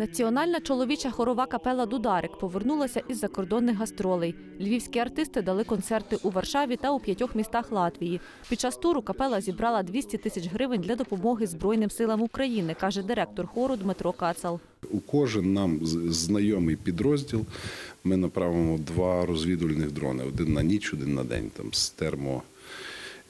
Національна чоловіча хорова капела Дударик повернулася із закордонних гастролей. Львівські артисти дали концерти у Варшаві та у п'ятьох містах Латвії. Під час туру капела зібрала 200 тисяч гривень для допомоги Збройним силам України, каже директор хору Дмитро Кацал. У кожен нам знайомий підрозділ ми направимо два розвідувальних дрони: один на ніч, один на день, там з термо.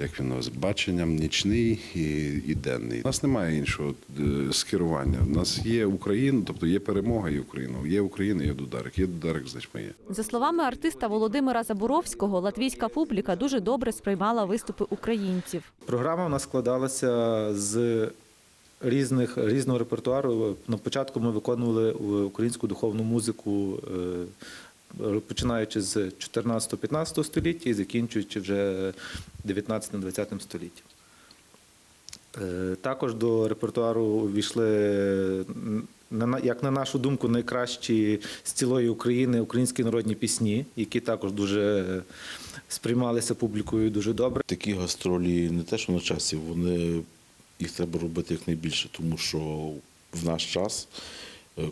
Як він називається, баченням нічний і, і денний. У нас немає іншого е, скерування. У нас є Україна, тобто є перемога і Україна. Є Україна, є Дударик. Є Дударик, значить ми є. За словами артиста Володимира Заборовського, латвійська публіка дуже добре сприймала виступи українців. Програма в нас складалася з різних різного репертуару. На початку ми виконували українську духовну музику, е, починаючи з 14-15 століття і закінчуючи вже 19-20 століттям. Е, Також до репертуару увійшли, як на нашу думку, найкращі з цілої України українські народні пісні, які також дуже сприймалися публікою дуже добре. Такі гастролі не те, що на часі, вони їх треба робити якнайбільше, тому що в наш час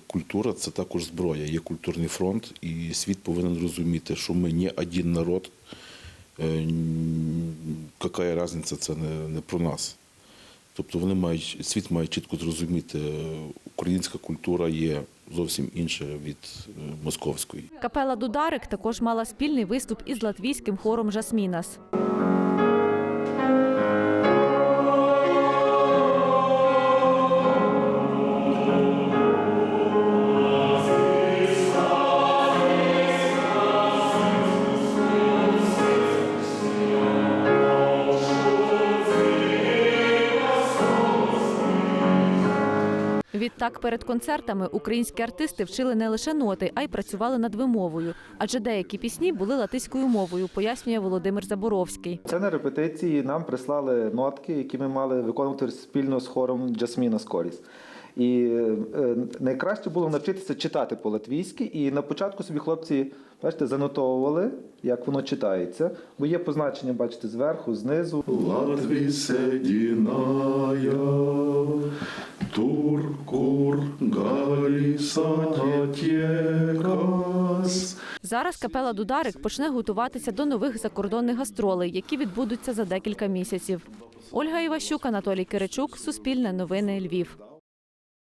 культура це також зброя, є культурний фронт, і світ повинен розуміти, що ми не один народ. Е, Яка різниця, це не, не про нас. Тобто вони мають, світ має чітко зрозуміти, е, українська культура є зовсім інша від е, московської. Капела Дударик також мала спільний виступ із латвійським хором Жасмінас. Відтак, перед концертами українські артисти вчили не лише ноти, а й працювали над вимовою. Адже деякі пісні були латиською мовою, пояснює Володимир Заборовський. Це на репетиції нам прислали нотки, які ми мали виконувати спільно з хором Джасміна Скоріс. І е, найкраще було навчитися читати по-латвійськи. І на початку собі хлопці, бачите, занотовували, як воно читається, бо є позначення, бачите, зверху, знизу. Единая, Туркур Галисатекас. Зараз капела Дударик почне готуватися до нових закордонних гастролей, які відбудуться за декілька місяців. Ольга Іващук, Анатолій Киричук, Суспільне новини Львів.